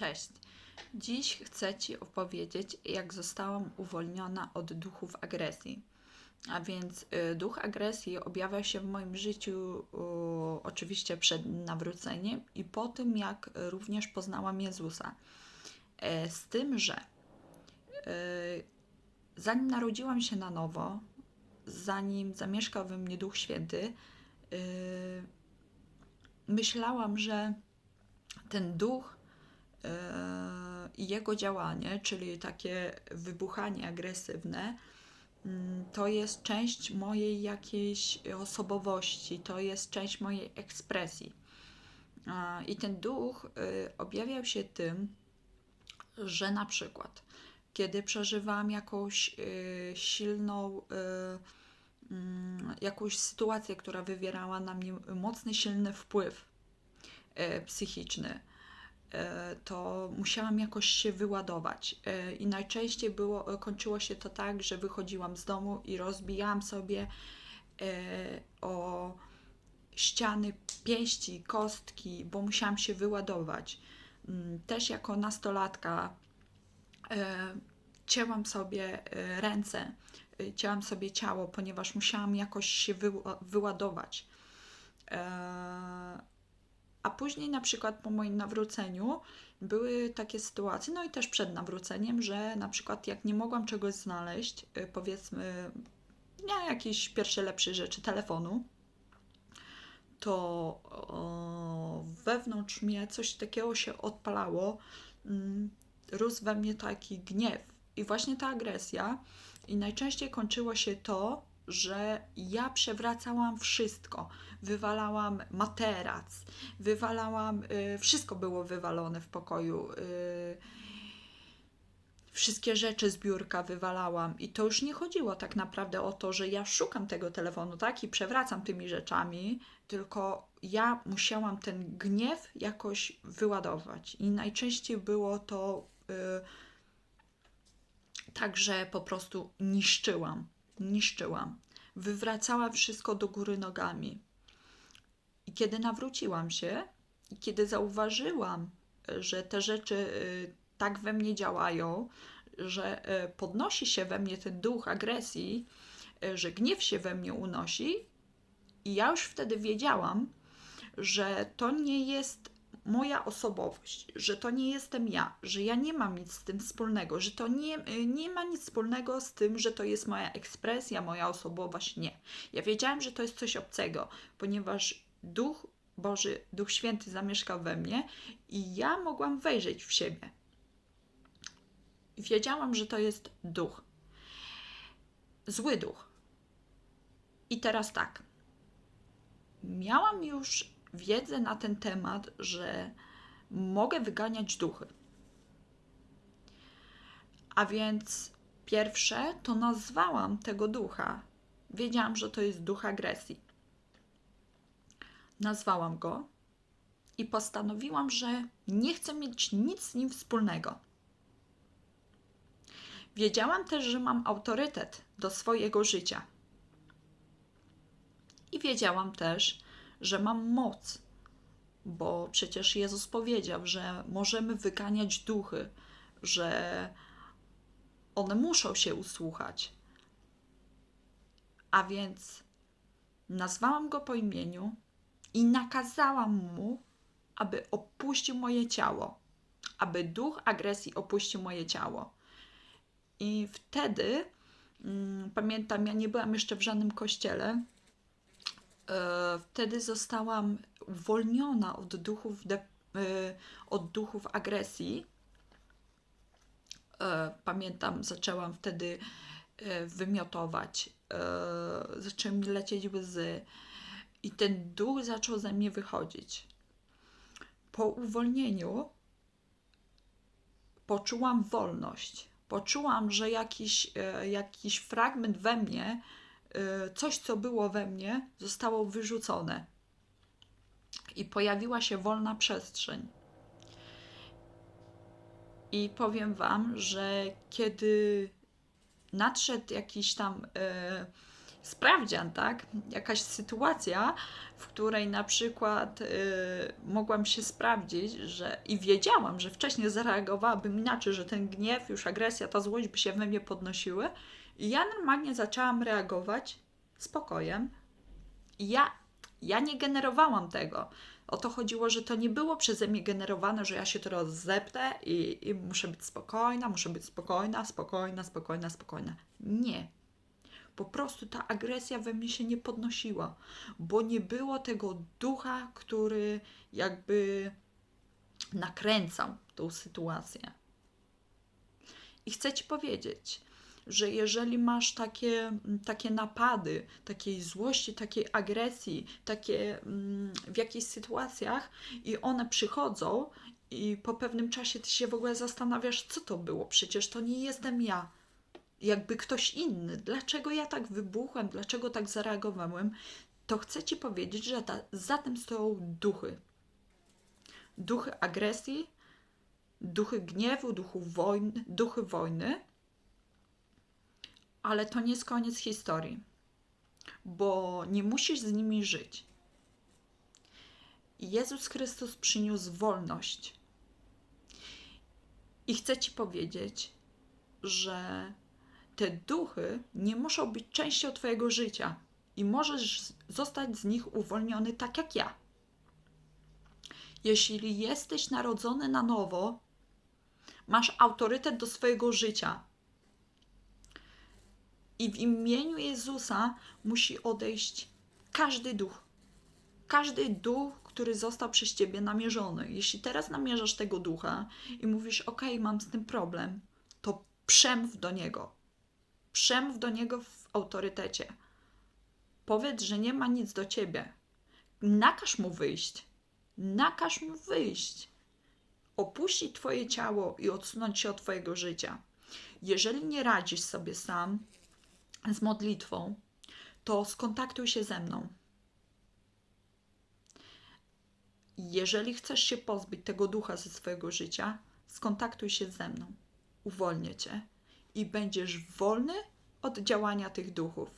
Cześć. Dziś chcę Ci opowiedzieć, jak zostałam uwolniona od duchów agresji. A więc y, duch agresji objawia się w moim życiu y, oczywiście przed nawróceniem i po tym, jak również poznałam Jezusa. E, Z tym, że y, zanim narodziłam się na nowo, zanim zamieszkał we mnie Duch Święty, myślałam, że ten duch i jego działanie, czyli takie wybuchanie agresywne, mm, to jest część mojej jakiejś osobowości, to jest część mojej ekspresji. A, I ten duch y, objawiał się tym, że na przykład, kiedy przeżywałam jakąś silną, mm, jakąś sytuację, która wywierała na mnie mocny, silny wpływ e, psychiczny, e, to musiałam jakoś się wyładować. E, I najczęściej było, kończyło się to tak, że wychodziłam z domu i rozbijałam sobie e, o ściany pięści, kostki, bo musiałam się wyładować. Mm, Też jako nastolatka e, cięłam sobie e, ręce, e, cięłam sobie ciało, ponieważ musiałam jakoś się wyła- wyładować. A później na przykład po moim nawróceniu były takie sytuacje, no i też przed nawróceniem, że na przykład jak nie mogłam czegoś znaleźć, y, powiedzmy, nie jakieś pierwsze lepsze rzeczy telefonu, to o, wewnątrz mnie coś takiego się odpalało, mm, rósł we mnie taki gniew i właśnie ta agresja i najczęściej kończyło się to, że ja przewracałam wszystko. Wywalałam materac, wywalałam, y, wszystko było wywalone w pokoju. Y, wszystkie rzeczy z biurka wywalałam i to już nie chodziło tak naprawdę o to, że ja szukam tego telefonu, tak, i przewracam tymi rzeczami, tylko ja musiałam ten gniew jakoś wyładować i najczęściej było to y, tak, że po prostu niszczyłam, niszczyłam, wywracałam wszystko do góry nogami. I kiedy nawróciłam się, i kiedy zauważyłam, że te rzeczy y, tak we mnie działają, że y, podnosi się we mnie ten duch agresji, y, że gniew się we mnie unosi, i ja już wtedy wiedziałam, że to nie jest moja osobowość, że to nie jestem ja, że ja nie mam nic z tym wspólnego, że to nie, y, nie ma nic wspólnego z tym, że to jest moja ekspresja, moja osobowość. Nie. Ja wiedziałam, że to jest coś obcego, ponieważ Duch Boży, Duch Święty zamieszkał we mnie i ja mogłam wejrzeć w siebie. Wiedziałam, że to jest duch. Zły duch. I teraz tak. Miałam już wiedzę na ten temat, że mogę wyganiać duchy. A więc pierwsze to nazwałam tego ducha. Wiedziałam, że to jest duch agresji. Nazwałam go i postanowiłam, że nie chcę mieć nic z nim wspólnego. Wiedziałam też, że mam autorytet do swojego życia. I wiedziałam też, że mam moc, bo przecież Jezus powiedział, że możemy wyganiać duchy, że one muszą się usłuchać. A więc nazwałam go po imieniu i nakazałam mu, aby opuścił moje ciało, aby duch agresji opuścił moje ciało. I wtedy, mm, pamiętam, ja nie byłam jeszcze w żadnym kościele, wtedy zostałam uwolniona od duchów, de, e, od duchów agresji. E, pamiętam, zaczęłam wtedy e, wymiotować, e, zaczęły mi lecieć łzy i ten duch zaczął ze mnie wychodzić. Po uwolnieniu poczułam wolność. Poczułam, że jakiś, e, jakiś fragment we mnie, e, coś co było we mnie, zostało wyrzucone. I pojawiła się wolna przestrzeń. I powiem Wam, że kiedy nadszedł jakiś tam, e, sprawdzian, tak? Jakaś sytuacja, w której na przykład y, mogłam się sprawdzić, że i wiedziałam, że wcześniej zareagowałabym inaczej, że ten gniew, już agresja, ta złość by się we mnie podnosiły. I ja normalnie zaczęłam reagować spokojem. I ja, ja nie generowałam tego. O to chodziło, że to nie było przeze mnie generowane, że ja się teraz zepnę i, i muszę być spokojna, muszę być spokojna, spokojna, spokojna, spokojna. Nie. Po prostu ta agresja we mnie się nie podnosiła, bo nie było tego ducha, który jakby nakręcał tą sytuację. I chcę Ci powiedzieć, że jeżeli masz takie, takie napady, takiej złości, takiej agresji, takie mm, w jakichś sytuacjach i one przychodzą i po pewnym czasie ty się w ogóle zastanawiasz, co to było, przecież to nie jestem ja. Jakby ktoś inny. Dlaczego ja tak wybuchłem? Dlaczego tak zareagowałem? To chcę ci powiedzieć, że ta, za tym stoją duchy. Duchy agresji, duchy gniewu, duchu wojny, duchy wojny ale to nie jest koniec historii, bo nie musisz z nimi żyć. Jezus Chrystus przyniósł wolność. I chcę Ci powiedzieć, że te duchy nie muszą być częścią Twojego życia i możesz zostać z nich uwolniony tak jak ja. Jeśli jesteś narodzony na nowo, masz autorytet do swojego życia i w imieniu Jezusa musi odejść każdy duch. Każdy duch, który został przez ciebie namierzony. Jeśli teraz namierzasz tego ducha i mówisz: OK, mam z tym problem, to przemów do niego. Przemów do niego w autorytecie. Powiedz, że nie ma nic do ciebie. Nakaż mu wyjść. Nakaż mu wyjść. Opuścić twoje ciało i odsunąć się od twojego życia. Jeżeli nie radzisz sobie sam, z modlitwą, to skontaktuj się ze mną. Jeżeli chcesz się pozbyć tego ducha ze swojego życia, skontaktuj się ze mną. Uwolnię cię i będziesz wolny od działania tych duchów.